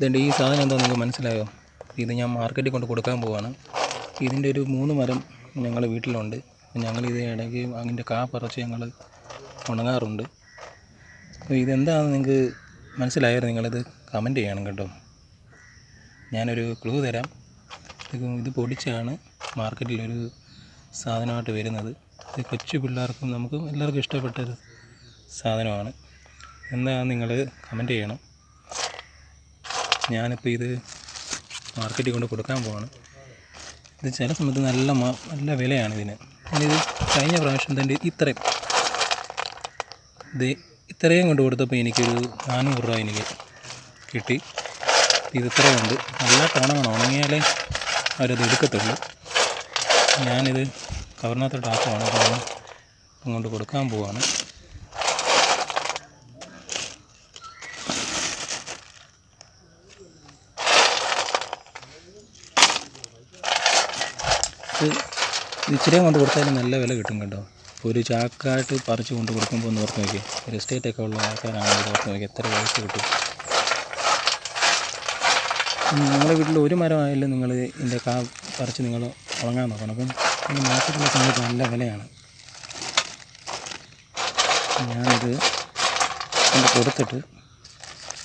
ഇതുണ്ട് ഈ സാധനം എന്താ നിങ്ങൾക്ക് മനസ്സിലായോ? ഇത് ഞാൻ മാർക്കറ്റിൽ കൊണ്ട് കൊടുക്കാൻ പോവാണ്. ഇതിന്റെ ഒരു മൂന്ന് മരം ഞങ്ങൾ വീട്ടിലുണ്ട്. ഞങ്ങളിത് ഇടയ്ക്ക് അതിന്റെ കാ പറിച്ച് ഞങ്ങൾ ഉണങ്ങാറുണ്ട്. അപ്പോൾ ഇതെന്താണെന്ന് നിങ്ങൾക്ക് മനസ്സിലായോ? നിങ്ങളിത് കമന്റ് ചെയ്യണം കേട്ടോ. ഞാനൊരു ക്ലൂ തരാം. ഇത് പൊടിച്ചാണ് മാർക്കറ്റിലൊരു സാധനമായിട്ട് വരുന്നത്. ഇത് കൊച്ചു പിള്ളേർക്കും നമുക്കും എല്ലാവർക്കും ഇഷ്ടപ്പെട്ടൊരു സാധനമാണ്. എന്താണെന്ന് നിങ്ങൾ കമന്റ് ചെയ്യണം. ഞാനിപ്പോൾ ഇത് മാർക്കറ്റിൽ കൊണ്ട് കൊടുക്കാൻ പോവാണ്. ഇത് ചില സമയത്ത് നല്ല നല്ല വിലയാണ് ഇതിന്. ഞാനിത് കഴിഞ്ഞ പ്രാവശ്യം തന്നെ ഇത്രയും ഇത് ഇത്രയും കൊണ്ട് കൊടുത്തപ്പോൾ എനിക്കൊരു നാനൂറ് രൂപ എനിക്ക് കിട്ടി. ഇത് ഇത്രയും ഉണ്ട്. നല്ല ഉണങ്ങണം ഉണങ്ങിയാലേ അവരത് എടുക്കത്തുള്ളൂ. ഞാനിത് കവറിനകത്തോട്ട് ആക്കുവാണ്. അപ്പോൾ അങ്ങോട്ട് കൊടുക്കാൻ പോവാണ്. ഇത് ഇച്ചിരിയും കൊണ്ട് കൊടുത്താലും നല്ല വില കിട്ടും കേട്ടോ. ഒരു ചാക്കായിട്ട് പറിച്ച് കൊണ്ട് കൊടുക്കുമ്പോൾ ഒന്ന് ഓർത്ത് നോക്കി ഒരു എസ്റ്റേറ്റൊക്കെ ഉള്ള ആൾക്കാരാണെങ്കിൽ ഓർത്ത് നോക്കി എത്ര പൈസ കിട്ടും? നിങ്ങളുടെ വീട്ടിൽ ഒരു മരമായാലും നിങ്ങൾ ഇതിന്റെ കാ പറിച്ച് നിങ്ങൾ ഉണങ്ങാൻ നോക്കണം. അപ്പം ഇതിന്റെ മാർക്കറ്റിലെ സമയത്ത് നല്ല വിലയാണ്. ഞാനിത് കൊണ്ട് കൊടുത്തിട്ട്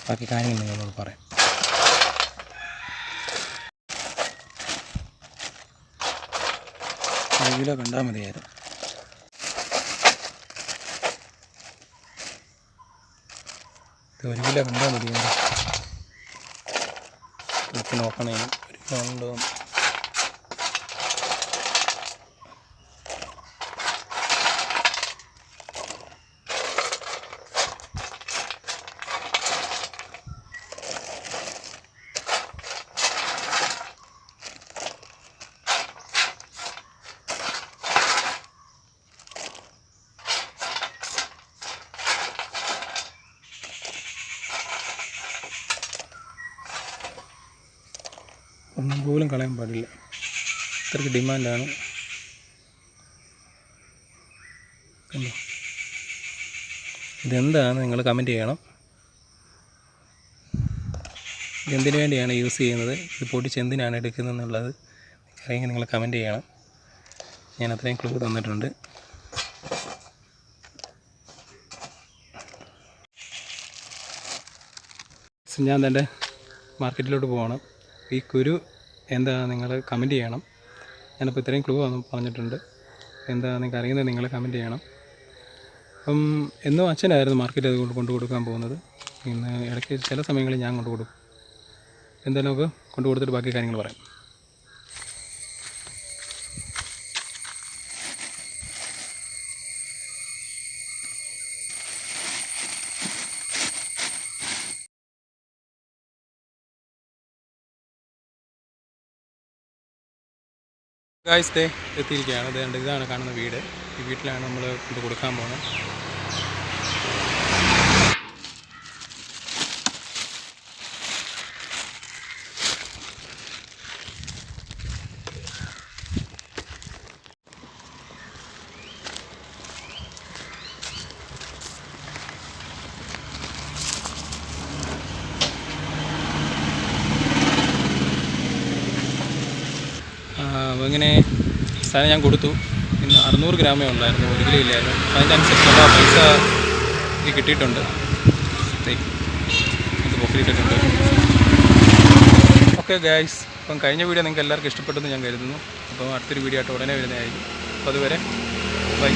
ബാക്കി കാര്യങ്ങൾ നിങ്ങളോട് പറയാം. ഒരു കിലോ കണ്ടാൽ മതിയായിരുന്നു. ഇത് ഒരു കിലോ കണ്ടാൽ മതിയായിരുന്നു. നോക്കണേ. ഒരു കിലോ ഉണ്ടോ ഒന്നും പോലും കളയാൻ പാടില്ല. ഇത്രയ്ക്ക് ഡിമാൻഡാണ്. കണ്ടോ? ഇതെന്താണ്? നിങ്ങൾ കമന്റ് ചെയ്യണം. ഇതെന്തിനു വേണ്ടിയാണ് യൂസ് ചെയ്യുന്നത്? ഇത് പൊടിച്ച് എന്തിനാണ് എടുക്കുന്നത് എന്നുള്ളത് അറിയാമെങ്കിൽ നിങ്ങൾ കമന്റ് ചെയ്യണം. ഞാൻ അത്രയും ക്ലൂ തന്നിട്ടുണ്ട്. ഞാൻ തന്നെ മാർക്കറ്റിലോട്ട് പോകണം. ഈ കുരു എന്താ നിങ്ങൾ കമന്റ് ചെയ്യണം. ഞാനിപ്പോൾ ഇത്രയും ക്ലൂ പറഞ്ഞിട്ടുണ്ട്. എന്താ നിങ്ങൾക്ക് അറിയുന്നത് നിങ്ങൾ കമന്റ് ചെയ്യണം. അപ്പം എന്നും അച്ഛനായിരുന്നു മാർക്കറ്റ് അത് കൊണ്ട് കൊടുക്കാൻ പോകുന്നത്. ഇന്ന് ഇടയ്ക്ക് ചില സമയങ്ങളിൽ ഞാൻ കൊണ്ടു കൊടുക്കും. എന്തായാലും നമുക്ക് കൊണ്ടു കൊടുത്തിട്ട് ബാക്കി കാര്യങ്ങൾ പറയാം. ഗായ്സ് ദേ എത്തിയിരിക്കുകയാണ്. ഇതാണ് കാണുന്ന വീട്. ഈ വീട്ടിലാണ് നമ്മൾ കൊണ്ട് കൊടുക്കാൻ പോകുന്നത് അപ്പോൾ ഇങ്ങനെ സാധനം ഞാൻ കൊടുത്തു. ഇന്ന് അറുന്നൂറ് ഗ്രാമേ ഉണ്ടായിരുന്നു ഒരു കിലോ ഇല്ലായിരുന്നു. അതിനനുസരിച്ചുള്ള പൈസ എനിക്ക് കിട്ടിയിട്ടുണ്ട്. ഇത് പോക്കറ്റിട്ടിട്ടുണ്ട് ഓക്കെ ഗായ്സ് അപ്പം കഴിഞ്ഞ വീഡിയോ നിങ്ങൾക്ക് എല്ലാവർക്കും ഇഷ്ടപ്പെട്ടെന്ന് ഞാൻ കരുതുന്നു. അപ്പോൾ അടുത്തൊരു വീഡിയോ ആയിട്ട് ഉടനെ വരുന്നതായിരിക്കും. അപ്പോൾ അതുവരെ ബൈ